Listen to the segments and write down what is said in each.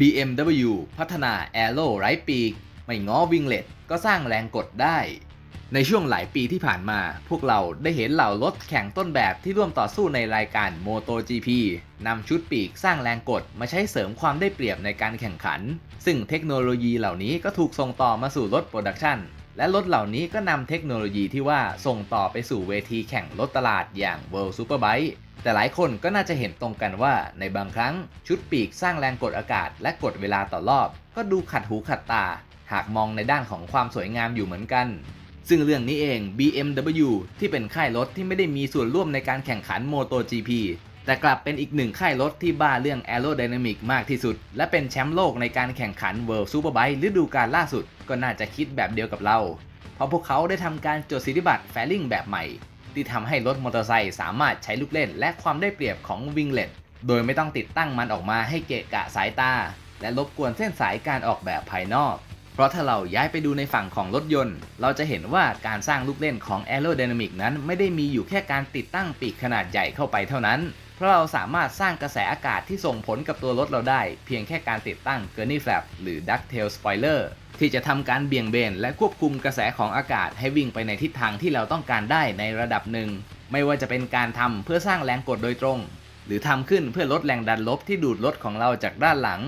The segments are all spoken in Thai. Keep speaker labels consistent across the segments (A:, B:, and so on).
A: BMW พัฒนา Aero ไร้ปีก ไม่ง้อวิงเลตก็สร้างแรงกดได้ ในช่วงหลายปีที่ผ่านมา พวกเราได้เห็นเหล่ารถแข่งต้นแบบที่ร่วมต่อสู้ในรายการ MotoGP นำชุดปีกสร้างแรงกดมาใช้เสริมความได้เปรียบในการแข่งขัน ซึ่งเทคโนโลยีเหล่านี้ก็ถูกส่งต่อมาสู่รถโปรดักชันและรถเหล่านี้ก็นำเทคโนโลยีที่ว่าส่งต่อไปสู่เวทีแข่งรถตลาดอย่าง World Superbike แต่หลายคนก็น่าจะเห็นตรงกันว่าในบางครั้งชุดปีกสร้างแรงกดอากาศและกดเวลาต่อรอบ ก็ดูขัดหูขัดตา หากมองในด้านของความสวยงามอยู่เหมือนกัน ซึ่งเรื่องนี้เอง BMW ที่เป็นค่ายรถที่ไม่ได้มีส่วนร่วมในการแข่งขัน MotoGP แต่กลับเป็นอีกหนึ่งค่ายรถที่บ้าเรื่อง Aerodynamic มากที่สุด และเป็นแชมป์โลกในการแข่งขัน World Superbike ฤดูกาลล่าสุด ก็น่าจะคิดแบบเดียวกับเรา เพราะพวกเขาได้ทำการจดสิทธิบัตรแฟลิงแบบใหม่ ที่ทำให้รถมอเตอร์ไซค์สามารถใช้ลูกเล่น และความได้เปรียบของวิงเล็ตโดยไม่ต้องติดตั้งมันออกมาให้เกะกะสายตา และรบกวนเส้นสายการออกแบบภายนอก เพราะถ้าเราย้ายไปดูในฝั่งของรถยนต์ เราจะเห็นว่าการสร้างลูกเล่นของ Aerodynamic นั้นไม่ได้มีอยู่แค่การติดตั้งปีกขนาดใหญ่เข้าไปเท่านั้น เพราะเราสามารถสร้างกระแสอากาศที่ส่งผลกับตัวรถเราได้ เพียงแค่การติดตั้ง Gurney Flap หรือ Ducktail Spoiler ที่จะทำการเบี่ยงเบนและควบคุมกระแสของอากาศให้วิ่งไปในทิศทางที่เราต้องการได้ในระดับหนึ่ง ไม่ว่าจะเป็นการทำเพื่อสร้างแรงกดโดยตรง หรือทำขึ้นเพื่อลดแรงดันลบที่ดูดรถของเราจากด้านหลัง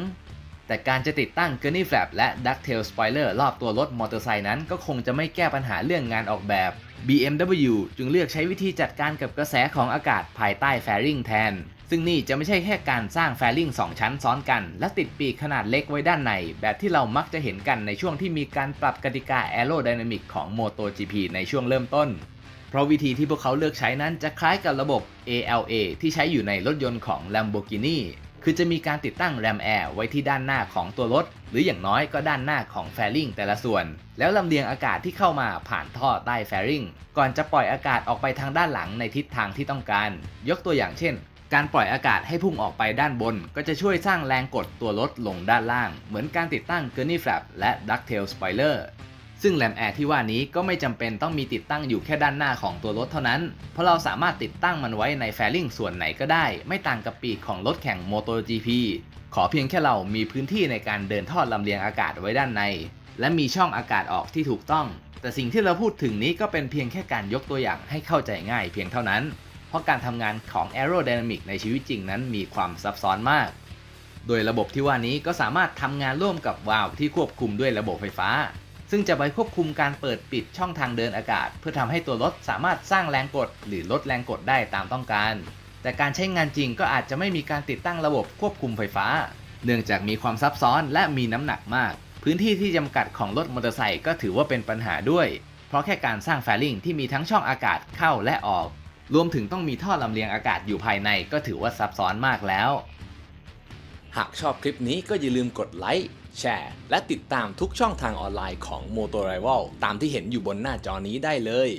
A: แต่การจะติดตั้ง Gurney Flap และ Ducktail Spoiler รอบตัวรถมอเตอร์ไซค์นั้นก็คงจะไม่แก้ปัญหาเรื่องงานออกแบบ BMW จึงเลือกใช้วิธีจัดการกับกระแสของอากาศภายใต้แฟริงแทน ซึ่งนี่จะไม่ใช่แค่การสร้างแฟริง2 ชั้นซ้อนกัน และติดปีกขนาดเล็กไว้ด้านใน แบบที่เรามักจะเห็นกันในช่วงที่มีการปรับกติกา Aerodynamic ของ MotoGP ในช่วงเริ่มต้น เพราะวิธีที่พวกเขาเลือกใช้นั้นจะคล้ายกับระบบ ALA ที่ใช้อยู่ในรถยนต์ของ Lamborghini คือจะมีการติดตั้งแรมแอร์ไว้ที่ด้านหน้าของตัวรถ หรืออย่างน้อยก็ด้านหน้าของแฟริงแต่ละส่วน แล้วลำเลียงอากาศที่เข้ามาผ่านท่อใต้แฟริงก่อนจะปล่อยอากาศออกไปทางด้านหลังในทิศทางที่ต้องการ ยกตัวอย่างเช่น การปล่อยอากาศให้พุ่งออกไปด้านบน ก็จะช่วยสร้างแรงกดตัวรถลงด้านล่าง เหมือนการติดตั้ง Gurney Flap และ Ducktail Spoiler ซึ่งแรมแอร์ที่ว่านี้ก็ไม่จำเป็นต้องมีติดตั้งอยู่แค่ด้านหน้าของตัวรถเท่านั้น เพราะเราสามารถติดตั้งมันไว้ในแฟลิงส่วนไหนก็ได้ ไม่ต่างกับปีกของรถแข่ง MotoGP ขอเพียงแค่เรามีพื้นที่ในการเดินทอดลำเลียงอากาศไว้ด้านใน และมีช่องอากาศออกที่ถูกต้อง แต่สิ่งที่เราพูดถึงนี้ก็เป็นเพียงแค่การยกตัวอย่างให้เข้าใจง่ายเพียงเท่านั้น เพราะการทำงานของ Aerodynamic ในชีวิตจริงนั้นมีความซับซ้อนมาก โดยระบบที่ว่านี้ก็สามารถทำงานร่วมกับวาล์วที่ควบคุมด้วยระบบไฟฟ้า ซึ่งจะไปควบคุมการเปิดปิดช่องทางเดินอากาศ เพื่อทำให้ตัวรถสามารถสร้างแรงกด หรือลดแรงกดได้ตามต้องการ แต่การใช้งานจริงก็อาจจะไม่มีการติดตั้งระบบควบคุมไฟฟ้า เนื่องจากมีความซับซ้อนและมีน้ำหนักมาก พื้นที่ที่จำกัดของรถมอเตอร์ไซค์ก็ถือว่าเป็นปัญหาด้วย เพราะแค่การสร้างแฟลิงที่มีทั้งช่องอากาศเข้าและออก รวมถึงต้องมีท่อลำเลียงอากาศอยู่ภายในก็ถือว่าซับซ้อนมากแล้ว
B: หากชอบคลิปนี้ก็อย่าลืมกดไลค์แชร์และติดตามทุกช่องทางออนไลน์ของ Motor i v a l ตามที่เห็นอยู่บนหน้าจอนี้ได้เลย